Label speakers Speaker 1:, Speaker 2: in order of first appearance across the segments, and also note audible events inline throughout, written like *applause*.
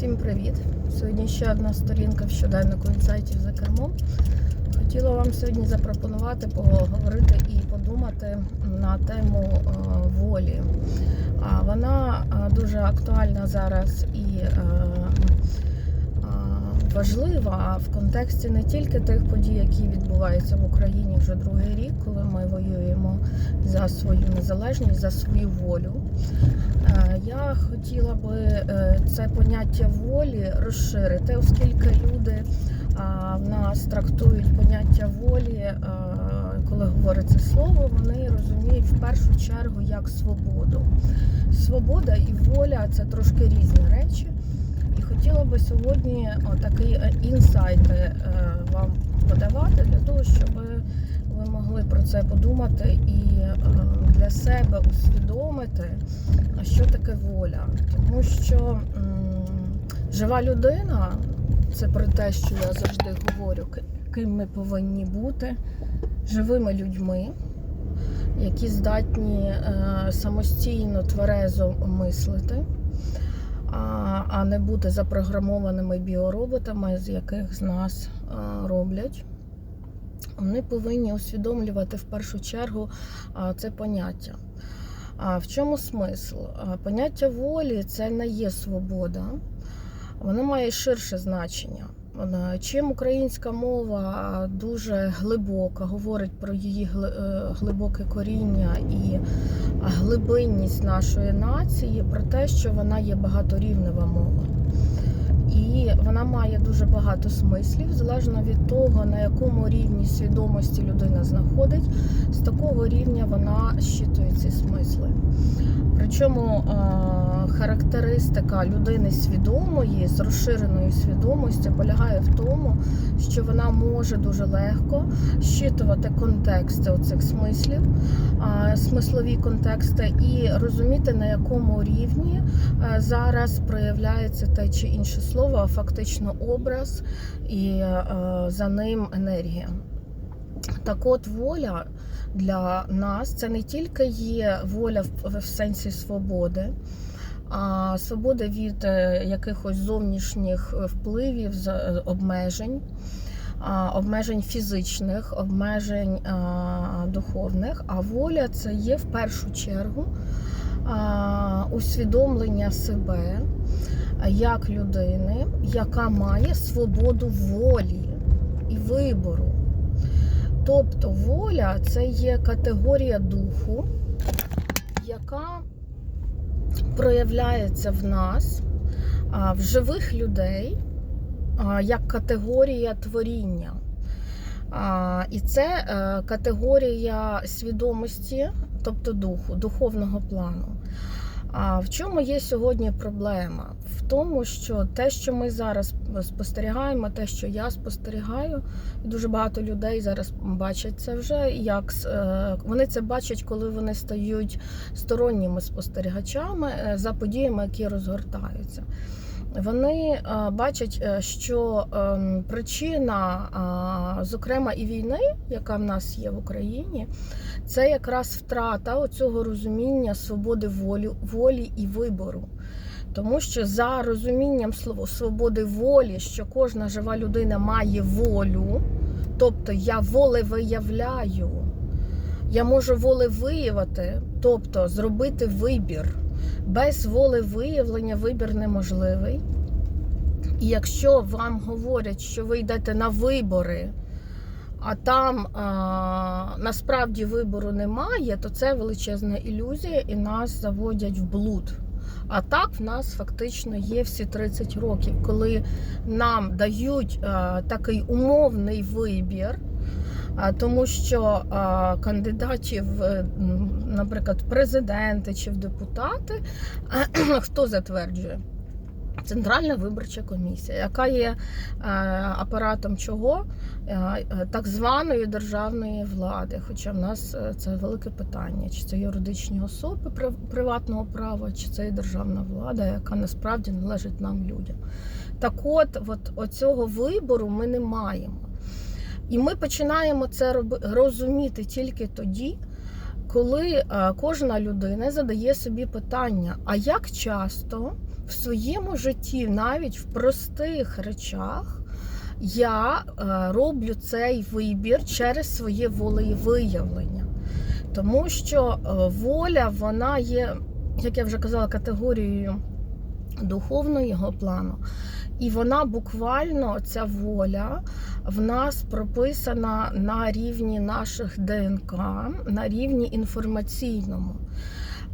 Speaker 1: Всім привіт! Сьогодні ще одна сторінка в щоденнику інсайтів за кермом. Хотіла вам сьогодні запропонувати поговорити і подумати на тему е, волі. Вона е, дуже актуальна зараз і е, важлива в контексті не тільки тих подій, які відбуваються в Україні вже другий рік, коли ми воюємо за свою незалежність, за свою волю. Е, Я хотіла би е, це поняття волі розширити, оскільки люди в нас трактують поняття волі, е, коли говориться слово, вони розуміють в першу чергу як свободу. Свобода і воля це трошки різні речі. Хотіла би сьогодні такі інсайти е, вам подавати для того, щоб ви могли про це подумати і е, для себе усвідомити, що таке воля. Тому що жива людина це про те, що я завжди говорю, ким ми повинні бути живими людьми, які здатні е, самостійно тверезо мислити, а, не бути запрограмованими біороботами, з яких з нас роблять. Вони повинні усвідомлювати в першу чергу це поняття. А в чому смисл? Поняття волі це не є свобода, воно має ширше значення. Вона- Чим українська мова дуже глибока, говорить про її е, глибоке коріння і глибинність нашої нації, про те, що вона є багаторівнева мова. І вона має дуже багато смислів, залежно від того, на якому рівні свідомості людина знаходить, з такого рівня вона щитує ці смисли. Причому е, характеристика людини свідомої з розширеною свідомістю полягає в тому, що вона може дуже легко щитувати контексти оцих смислів, смислові контексти, і розуміти, на якому рівні е, зараз проявляється те чи інше слово, а фактично образ і е, за ним енергія. Так от воля для нас це не тільки є воля в, сенсі свободи, а свобода від е, якихось зовнішніх впливів, е, обмежень, обмежень фізичних, обмежень духовних. А воля це є в першу чергу усвідомлення себе як людини, яка має свободу волі і вибору. Тобто воля це є категорія духу, яка проявляється в нас, в живих людей, як категорія творіння. І це е, категорія свідомості, тобто духу, духовного плану. В чому є сьогодні проблема? Тому, що те, що ми зараз спостерігаємо, те, що я спостерігаю, дуже багато людей зараз бачать це вже. Як е, вони це бачать, коли вони стають сторонніми спостерігачами е, за подіями, які розгортаються. Вони е, бачать, е, що ем, причина, зокрема, і війни, яка в нас є в Україні, це якраз втрата оцього розуміння свободи волі, волі і вибору. Тому що за розумінням слово свободи волі, що кожна жива людина має волю, тобто я волевиявляю, я можу волевиявити, тобто зробити вибір. Без волевиявлення вибір неможливий. І якщо вам говорять, що ви йдете на вибори, а там а, насправді вибору немає, то це величезна ілюзія і нас заводять в блуд. А так в нас фактично є всі 30 років, коли нам дають а, такий умовний вибір. Тому що а, кандидатів, е, наприклад, президенти чи в депутати, *clears throat* хто затверджує? Центральна виборча комісія, яка є е, апаратом чого? Е, е, так званої державної влади. Хоча в нас це велике питання, чи це юридичні особи приватного права, чи це є державна влада, яка насправді належить нам людям. Так от, от оцього вибору ми не маємо. І ми починаємо це розуміти тільки тоді, коли кожна людина задає собі питання: а як часто в своєму житті, навіть в простих речах, я е, роблю цей вибір через своє волевиявлення. Тому що е, воля, вона є, як я вже казала, категорією духовного плану. І вона буквально, ця воля, в нас прописана на рівні наших ДНК, на рівні інформаційному.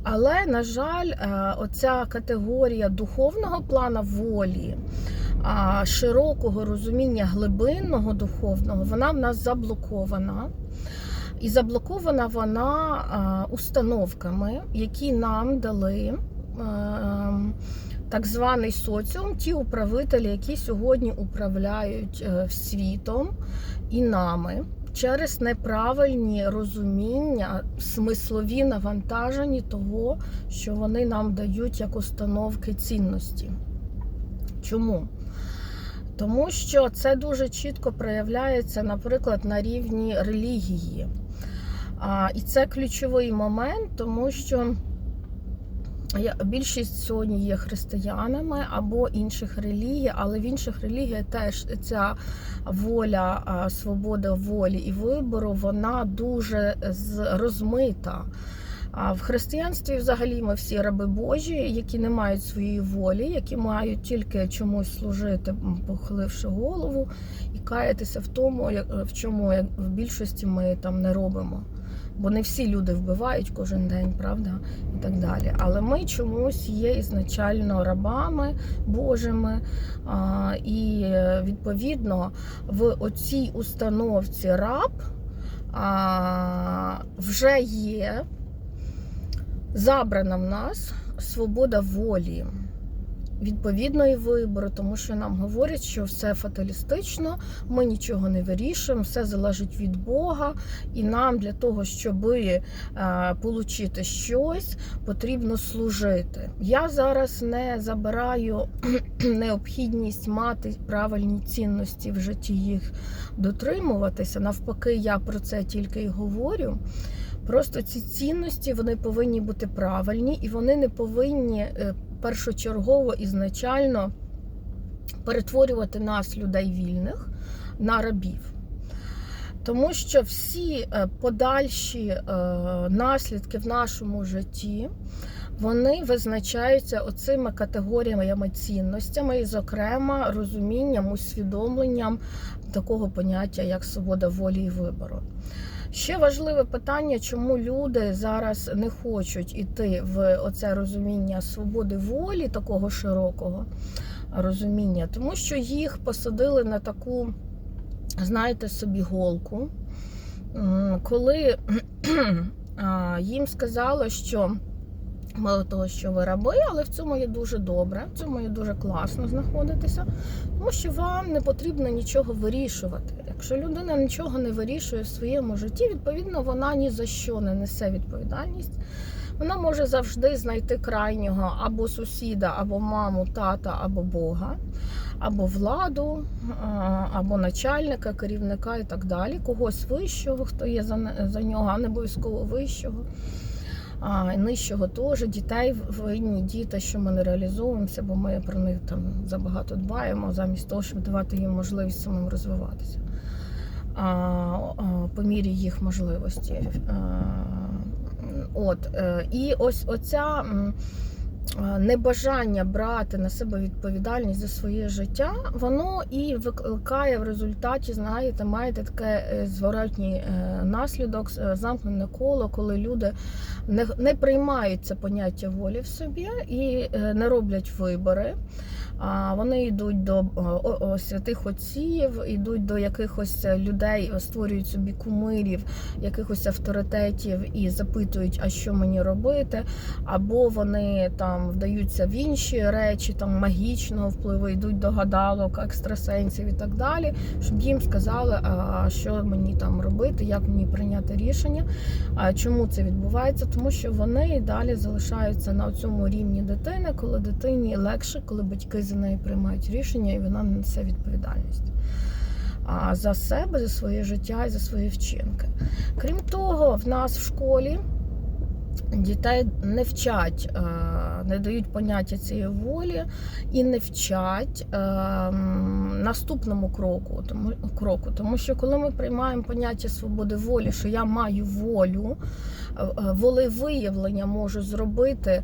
Speaker 1: Але, на жаль, е, оця категорія духовного плана волі, широкого розуміння глибинного духовного, вона в нас заблокована. І заблокована вона установками, які нам дали е, так званий соціум, ті управителі, які сьогодні управляють е, світом і нами через неправильні розуміння, смислові навантажені того, що вони нам дають як установки цінності. Чому? Тому що це дуже чітко проявляється, наприклад, на рівні релігії. І це ключовий момент, тому що більшість сьогодні є християнами або інших релігій, але в інших релігіях теж ця воля, свобода волі і вибору, вона дуже розмита. А в християнстві взагалі ми всі раби Божі, які не мають своєї волі, які мають тільки чомусь служити, похиливши голову, і каятися в тому, в чому в більшості ми там не робимо. Бо не всі люди вбивають кожен день, правда? І так далі. Але ми чомусь є ізначально рабами Божими. А, і відповідно в оцій установці раб а, вже є забрана в нас свобода волі. Відповідної вибору, тому що нам говорять, що все фаталістично, ми нічого не вирішуємо, все залежить від Бога, і нам для того, щоб е, отримати щось, потрібно служити. Я зараз не забираю *clears throat* необхідність мати правильні цінності в житті їх дотримуватися. Навпаки, я про це тільки й говорю. Просто ці цінності вони повинні бути правильні і вони не повинні е, першочергово ізначально перетворювати нас, людей вільних, на рабів. Тому що всі е, подальші е, наслідки в нашому житті вони визначаються оцими категоріями цінностями, і, зокрема, розумінням, усвідомленням такого поняття, як свобода волі і вибору. Ще важливе питання, чому люди зараз не хочуть іти в оце розуміння свободи волі, такого широкого розуміння, тому що їх посадили на таку, знаєте, собі голку, коли *clears throat* їм сказали, що мало того, що ви раби, але в цьому є дуже добре, в цьому є дуже класно знаходитися, тому що вам не потрібно нічого вирішувати. Якщо людина нічого не вирішує в своєму житті, відповідно, вона ні за що не несе відповідальність. Вона може завжди знайти крайнього або сусіда, або маму, тата, або Бога, або владу, або начальника, керівника і так далі, когось вищого, хто є за, нього, а не обов'язково вищого. А, нижчого теж дітей винні діти, що ми не реалізовуємося, бо ми про них там забагато дбаємо, замість того, щоб давати їм можливість самим розвиватися по мірі їх можливості. От е, і ось оця е, небажання брати на себе відповідальність за своє життя, воно і викликає в результаті, знаєте, маєте таке е, зворотній е, наслідок, е, замкнене коло, коли люди не, не приймають це поняття волі в собі і е, не роблять вибори. А вони йдуть до о, святих отців, йдуть до якихось людей, створюють собі кумирів, якихось авторитетів і запитують, а що мені робити. Або вони там вдаються в інші речі, там магічного впливу, йдуть до гадалок, екстрасенсів і так далі, щоб їм сказали, а що мені там робити, як мені прийняти рішення. А чому це відбувається? Тому що вони далі залишаються на цьому рівні дитини, коли дитині легше, коли батьки за неї приймають рішення, і вона несе відповідальність. А за себе, за своє життя і за свої вчинки. Крім того, в нас в школі Дітей не вчать, е, не дають поняття цієї волі і не вчать е, наступному кроку, тому, кроку. Тому що коли ми приймаємо поняття свободи волі, що я маю волю, волевиявлення можу зробити,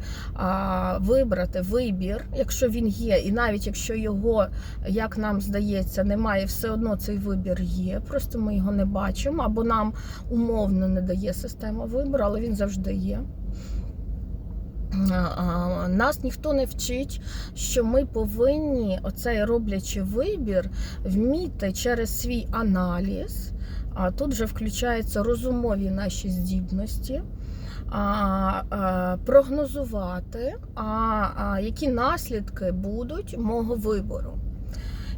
Speaker 1: вибрати вибір, якщо він є, і навіть якщо його, як нам здається, немає, все одно цей вибір є. Просто ми його не бачимо, або нам умовно не дає система вибору, але він завжди є. Нас ніхто не вчить, що ми повинні оцей роблячи вибір вміти через свій аналіз. А тут вже включаються розумові наші здібності. А, прогнозувати, а, а які наслідки будуть мого вибору.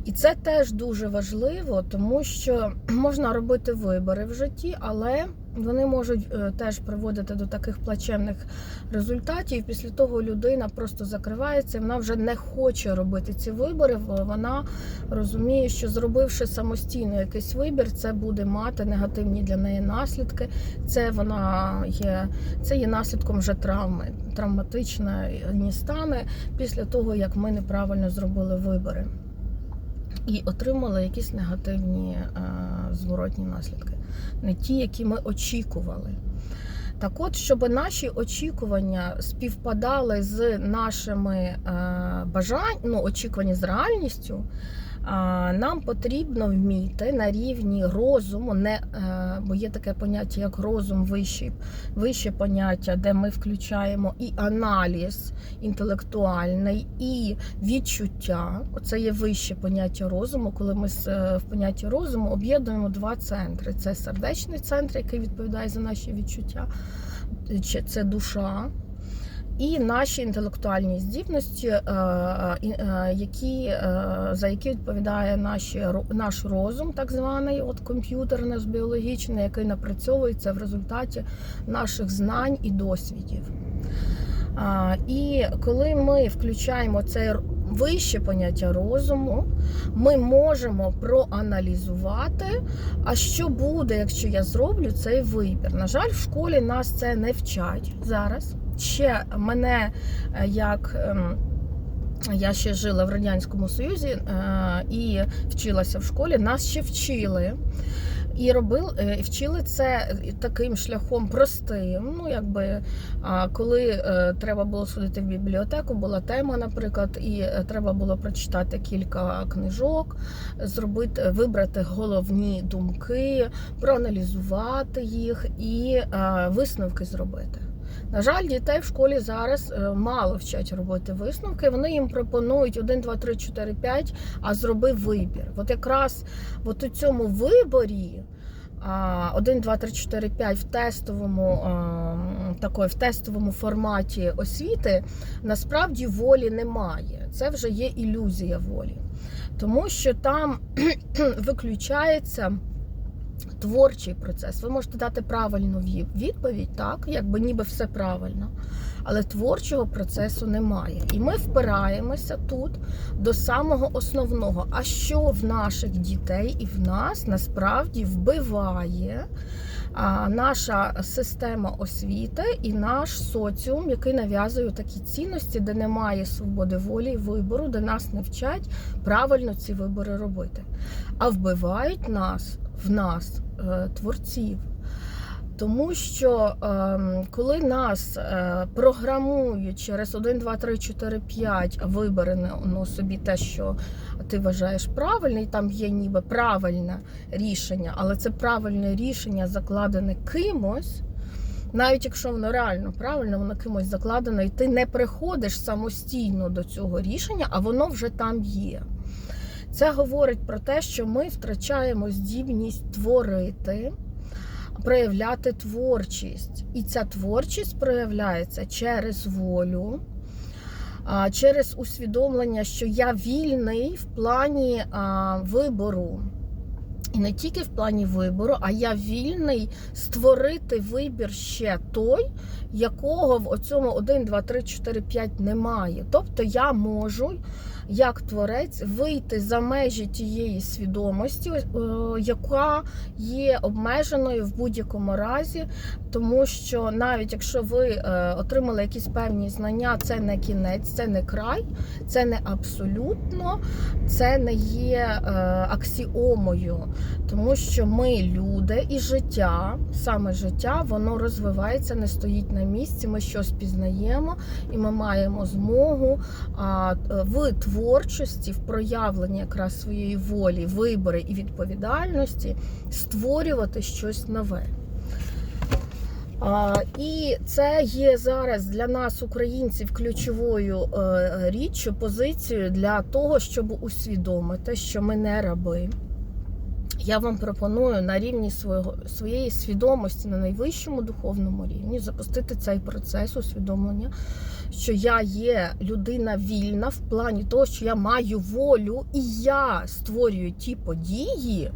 Speaker 1: І це теж дуже важливо, тому що *clears throat* можна робити вибори в житті, але вони можуть е, теж приводити до таких плачевних результатів. Після того людина просто закривається, вона вже не хоче робити ці вибори. бо Вона розуміє, що зробивши самостійно якийсь вибір, це буде мати негативні для неї наслідки. Це вона є, це є наслідком вже травми, травматичні стани після того, як ми неправильно зробили вибори. І отримали якісь негативні е, зворотні наслідки, не ті, які ми очікували. Так от, щоб наші очікування співпадали з нашими е, бажань, ну, очікування з реальністю, нам потрібно вміти на рівні розуму, не, е, бо є таке поняття, як розум вищий, вище поняття, де ми включаємо і аналіз інтелектуальний, і відчуття. Оце є вище поняття розуму, коли ми е, в понятті розуму об'єднуємо два центри: це сердечний центр, який відповідає за наші відчуття, чи це душа. І наші інтелектуальні здібності, е, е, е, які, за які відповідає наші, наш розум, так званий, от комп'ютер наш біологічний, який напрацьовується в результаті наших знань і досвідів. І коли ми включаємо це вище поняття розуму, ми можемо проаналізувати, а що буде, якщо я зроблю цей вибір. На жаль, в школі нас це не вчать зараз. Ще мене е, як. ем, Я ще жила в Радянському Союзі е, і вчилася в школі. Нас ще вчили. І робили, е, вчили це таким шляхом простим. Ну, якби коли треба було сходити в бібліотеку, була тема, наприклад, і треба було прочитати кілька книжок, зробити, вибрати головні думки, проаналізувати їх і висновки зробити. На жаль, дітей в школі зараз е, мало вчать робити висновки. Вони їм пропонують 1, 2, 3, 4, 5, а зроби вибір. От якраз от у цьому виборі. а, 1, 2, 3, 4, 5 в тестовому такої, в тестовому форматі освіти насправді волі немає. Це вже є ілюзія волі. Тому що там *clears throat* виключається творчий процес. Ви можете дати правильну відповідь, так, якби ніби все правильно. Але творчого процесу немає. І ми впираємося тут до самого основного. А що в наших дітей і в нас насправді вбиває наша система освіти і наш соціум, який нав'язує такі цінності, де немає свободи волі і вибору, де нас не вчать правильно ці вибори робити. А вбивають нас в нас, е, творців. Тому що е, коли нас е, програмують через 1, 2, 3, 4, 5 виберено ну, собі те, що ти вважаєш правильне, і там є ніби правильне рішення, але це правильне рішення закладене кимось. Навіть якщо воно реально правильно, воно кимось закладено, і ти не приходиш самостійно до цього рішення, а воно вже там є. Це говорить про те, що ми втрачаємо здібність творити, проявляти творчість. І ця творчість проявляється через волю, через усвідомлення, що я вільний в плані вибору. І не тільки в плані вибору, а я вільний створити вибір ще той, якого в оцьому 1, 2, 3, 4, 5 немає. Тобто я можу як творець вийти за межі тієї свідомості, е, яка є обмеженою в будь-якому разі, тому що навіть якщо ви е, отримали якісь певні знання, це не кінець, це не край, це не абсолютно, це не є е, аксіомою, тому що ми люди і життя, саме життя, воно розвивається, не стоїть на місці. Ми щось пізнаємо, і ми маємо змогу а, в творчості, в проявленні якраз своєї волі, вибори і відповідальності створювати щось нове. І це є зараз для нас, українців, ключовою е, річчю, позицією для того, щоб усвідомити, що ми не раби. Я вам пропоную на рівні свого, своєї свідомості на найвищому духовному рівні запустити цей процес усвідомлення, що я є людина вільна в плані того, що я маю волю і я створюю ті події,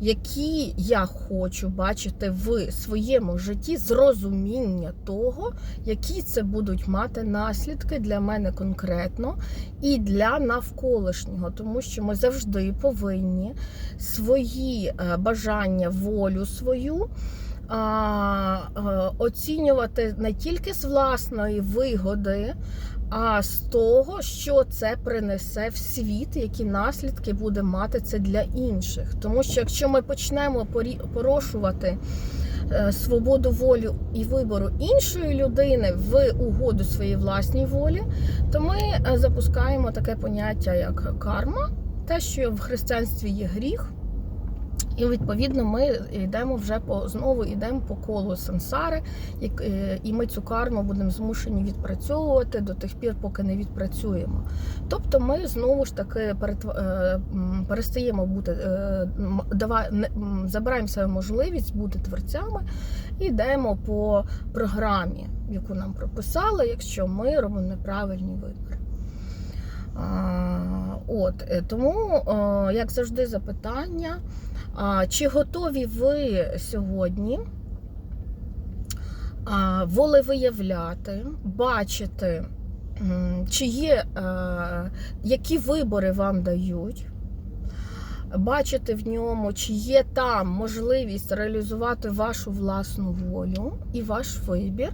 Speaker 1: які я хочу бачити в своєму житті з розуміння того, які це будуть мати наслідки для мене конкретно і для навколишнього, тому що ми завжди повинні свої е, бажання, волю свою. е, Оцінювати не тільки з власної вигоди, а з того, що це принесе в світ, які наслідки буде мати це для інших. Тому що якщо ми почнемо порушувати е, свободу волі і вибору іншої людини в угоду своїй власній волі, то ми е, запускаємо таке поняття, як карма, те, що в християнстві є гріх. І відповідно ми йдемо вже по знову йдемо по колу сансари, е, і ми цю карму будемо змушені відпрацьовувати до тих пір, поки не відпрацюємо. Тобто ми знову ж таки е, перестаємо бути, е, дава- не- забираємо себе можливість бути творцями і йдемо по програмі, яку нам прописали, якщо ми робимо неправильні вибори. От е, тому, е, як завжди, запитання. Чи готові ви сьогодні волевиявляти, бачити, чи є, е, які вибори вам дають, бачити в ньому, чи є там можливість реалізувати вашу власну волю і ваш вибір,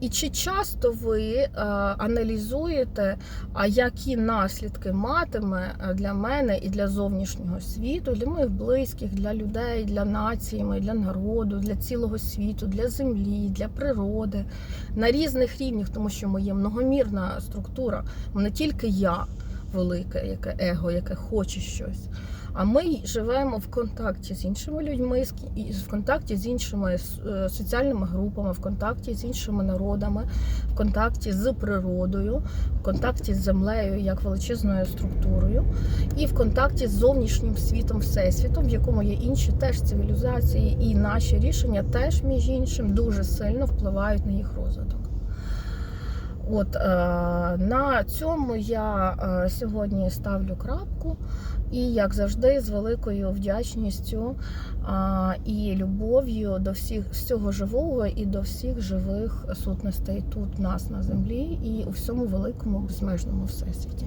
Speaker 1: і чи часто ви е, аналізуєте, а які наслідки матиме е, для мене і для зовнішнього світу, для моїх близьких, для людей, для нації, для народу, для цілого світу, для землі, для природи на різних рівнях, тому що ми є многомірна структура, не тільки я велике, яке его, яке хоче щось. А ми живемо в контакті з іншими людьми, в контакті з іншими е, соціальними групами, в контакті з іншими народами, в контакті з природою, в контакті з землею як величезною структурою, і в контакті з зовнішнім світом, всесвітом, в якому є інші теж цивілізації, і наші рішення теж, між іншим, дуже сильно впливають на їх розвиток. От е, на цьому я е, сьогодні ставлю крапку. І, як завжди, з великою вдячністю а, і любов'ю до всіх всього живого і до всіх живих сутностей тут, нас на землі, і у всьому великому безмежному всесвіті.